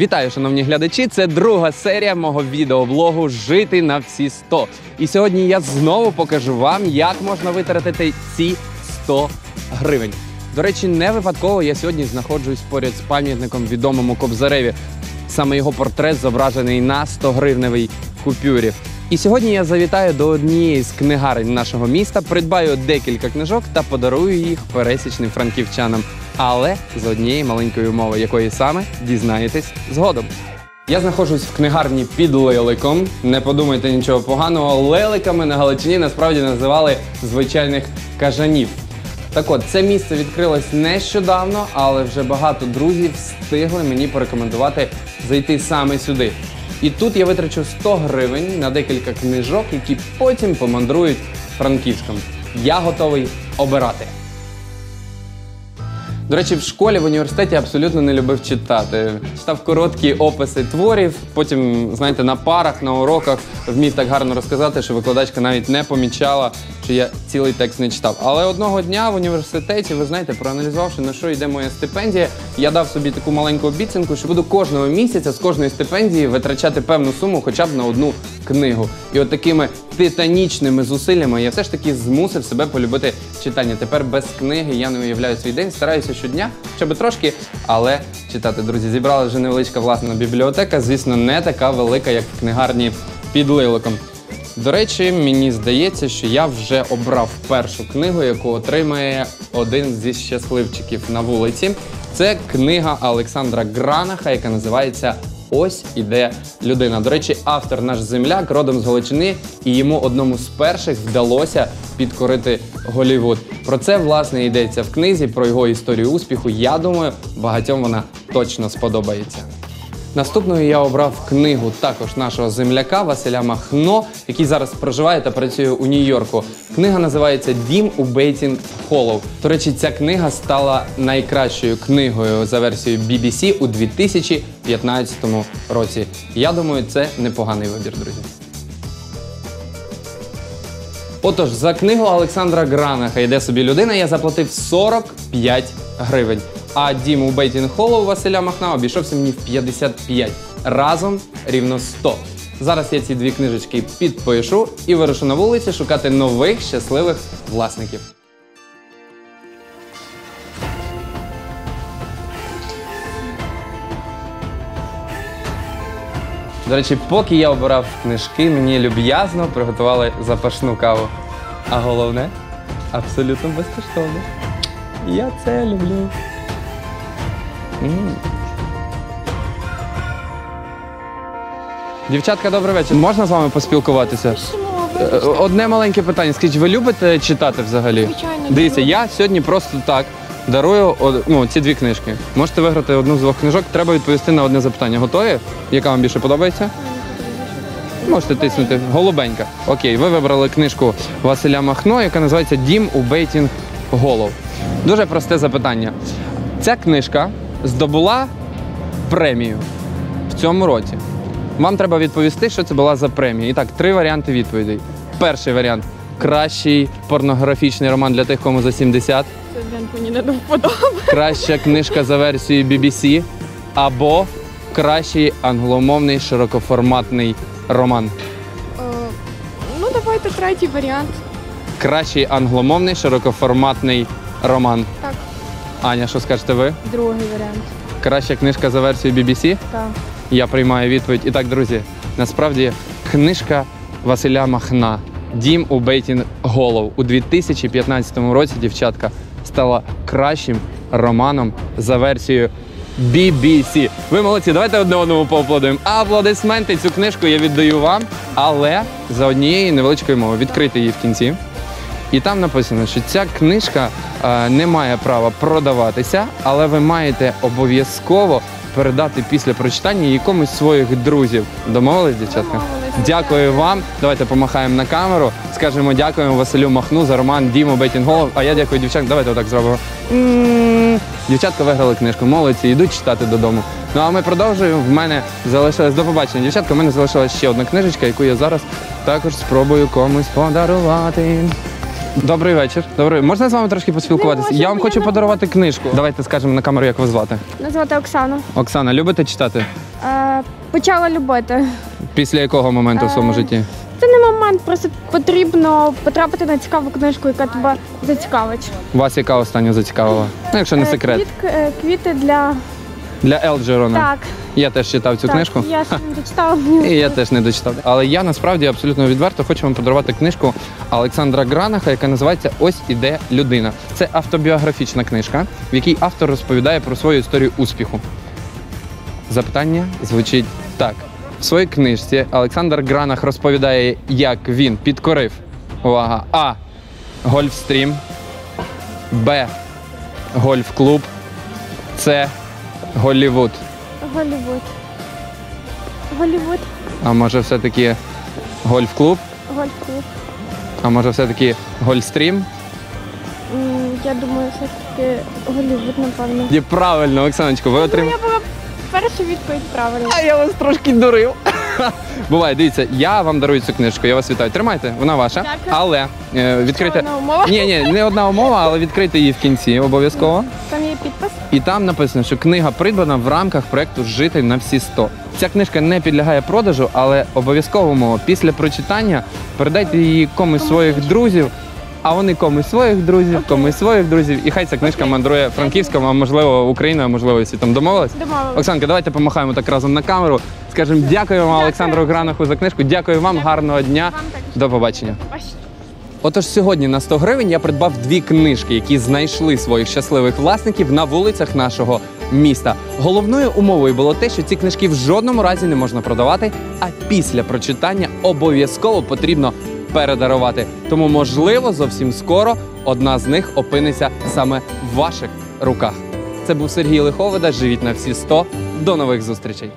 Вітаю, шановні глядачі! Це друга серія мого відеоблогу Жити на всі 100. І сьогодні я знову покажу вам, як можна витратити ці 100 гривень. До речі, не випадково я сьогодні знаходжусь поряд з пам'ятником відомому Кобзареві. Саме його портрет зображений на 100 гривневій купюрі. І сьогодні я завітаю до однієї з книгарень нашого міста, придбаю декілька книжок та подарую їх пересічним франківчанам. Але з однієї маленької умови, якої саме дізнаєтесь згодом. Я знаходжусь в книгарні під леликом. Не подумайте нічого поганого. Леликами на Галичині насправді називали звичайних кажанів. Так от, це місце відкрилось нещодавно, але вже багато друзів встигли мені порекомендувати зайти саме сюди. І тут я витрачу 100 гривень на декілька книжок, які потім помандрують Франківськом. Я готовий обирати. До речі, в школі в університеті абсолютно не любив читати. Читав короткі описи творів, потім, знаєте, на парах, на уроках вмів так гарно розказати, що викладачка навіть не помічала, що я цілий текст не читав. Але одного дня в університеті, ви знаєте, проаналізувавши, на що йде моя стипендія, я дав собі таку маленьку обіцянку, що буду кожного місяця з кожної стипендії витрачати певну суму хоча б на одну книгу. І от такими титанічними зусиллями я все ж таки змусив себе полюбити читання. Тепер без книги я не уявляю свій день. Стараюся щодня, б трошки, але читати, друзі. Зібрала вже невеличка власна бібліотека. Звісно, не така велика, як в книгарні під лиликом. До речі, мені здається, що я вже обрав першу книгу, яку отримає один зі щасливчиків на вулиці. Це книга Олександра Гранаха, яка називається Ось іде людина. До речі, автор наш земляк родом з Галичини, і йому одному з перших вдалося підкорити Голівуд. Про це власне йдеться в книзі про його історію успіху. Я думаю, багатьом вона точно сподобається. Наступною я обрав книгу також нашого земляка Василя Махно, який зараз проживає та працює у Нью-Йорку. Книга називається Дім у Бейтінг Холлоу. До речі, ця книга стала найкращою книгою за версією BBC у 2015 році. Я думаю, це непоганий вибір, друзі. Отож, за книгу Олександра Гранаха йде собі людина. Я заплатив 45 гривень. А дім у Бейтінг Холлоу Василя Махна обійшовся мені в 55. Разом рівно 100. Зараз я ці дві книжечки підпишу і вирушу на вулиці шукати нових щасливих власників. До речі, поки я обирав книжки, мені люб'язно приготували запашну каву. А головне абсолютно безкоштовно. Я це люблю. М. Дівчатка, добрий вечір. Можна з вами поспілкуватися? Е, Одне маленьке питання. Скажіть, ви любите читати взагалі? Звичайно, Дивіться, люблю. я сьогодні просто так дарую ну, ці дві книжки. Можете виграти одну з двох книжок. Треба відповісти на одне запитання. Готові? Яка вам більше подобається? Можете тиснути. Голубенька. Окей, ви вибрали книжку Василя Махно, яка називається Дім у Бейтінг Голов. Дуже просте запитання. Ця книжка здобула премію в цьому році. Вам треба відповісти, що це була за премія. І так, три варіанти відповідей. Перший варіант кращий порнографічний роман для тих, кому за 70. Це він мені не до вподоби. Краща книжка за версією BBC або кращий англомовний широкоформатний роман. Е, ну, давайте третій варіант. Кращий англомовний широкоформатний роман. Так, Аня, що скажете ви? другий варіант. Краща книжка за версією BBC? Так. Я приймаю відповідь. І так, друзі, насправді книжка Василя Махна Дім у Бейтін Голов у 2015 році дівчатка стала кращим романом за версією BBC. Ви молодці, давайте одне одному поаплодуємо. Аплодисменти цю книжку я віддаю вам, але за однією невеличкою мовою. Відкрити її в кінці. І там написано, що ця книжка е, не має права продаватися, але ви маєте обов'язково передати після прочитання її комусь з своїх друзів. Домовились, дівчатка? Домовились. Дякую вам. Давайте помахаємо на камеру. Скажемо дякуємо Василю Махну за роман Діму Бетінголов. А я дякую дівчаткам. Давайте отак зробимо. Дівчатка виграли книжку. Молодці, йдуть читати додому. Ну а ми продовжуємо. В мене залишилось до побачення. Дівчатка, в мене залишилась ще одна книжечка, яку я зараз також спробую комусь подарувати. Добрий вечір. Добрий. Можна з вами трошки поспілкуватися? Не Я вам бо хочу я на подарувати книжку. Давайте скажемо на камеру, як вас звати. Мене звати Оксана. Оксана, любите читати? Е, почала любити. Після якого моменту в своєму Е, житті? Це не момент, просто потрібно потрапити на цікаву книжку, яка тебе зацікавить. Вас яка остання зацікавила? Ну, якщо не Е, секрет. квітки- е, квіти для. Для Елджерона. Так, Я теж читав цю так, книжку. Я ще не дочитала. І я теж не дочитав. Але я насправді абсолютно відверто хочу вам подарувати книжку Олександра Гранаха, яка називається Ось іде людина. Це автобіографічна книжка, в якій автор розповідає про свою історію успіху. Запитання звучить так. В своїй книжці Олександр Гранах розповідає, як він підкорив увага, А. Гольфстрім, Б. Гольф-клуб, С. Голлівуд. Голлівуд. Голлівуд. А може все-таки гольф-клуб? Гольф-клуб. А може все-таки гольстрім? М, Я думаю, все-таки Голлівуд, напевно. Є правильно, Оксаночко, ви Ну, отримали. я була перша відповідь правильна. А я вас трошки дурив. Буває, дивіться, я вам дарую цю книжку. Я вас вітаю. Тримайте, вона ваша. Дякую. Але е, відкрийте. Одна умова. Ні, ні, не одна умова, але відкрийте її в кінці обов'язково. Там є підпис. І там написано, що книга придбана в рамках проекту Жити на всі 100. Ця книжка не підлягає продажу, але обов'язково мова. Після прочитання передайте її комусь своїх друзів, а вони комусь своїх друзів, комусь своїх друзів. І хай ця книжка мандрує Франківськом, а можливо Україною, а можливо, і світом. Домовились? Домовились. Оксанка, давайте помахаємо так разом на камеру. Скажемо дякуємо Дякую. Олександру Гранаху за книжку. Дякую вам, гарного дня. Вам. До побачення. Отож, сьогодні на 100 гривень я придбав дві книжки, які знайшли своїх щасливих власників на вулицях нашого міста. Головною умовою було те, що ці книжки в жодному разі не можна продавати, а після прочитання обов'язково потрібно передарувати. Тому, можливо, зовсім скоро одна з них опиниться саме в ваших руках. Це був Сергій Лиховида. Живіть на всі 100. До нових зустрічей.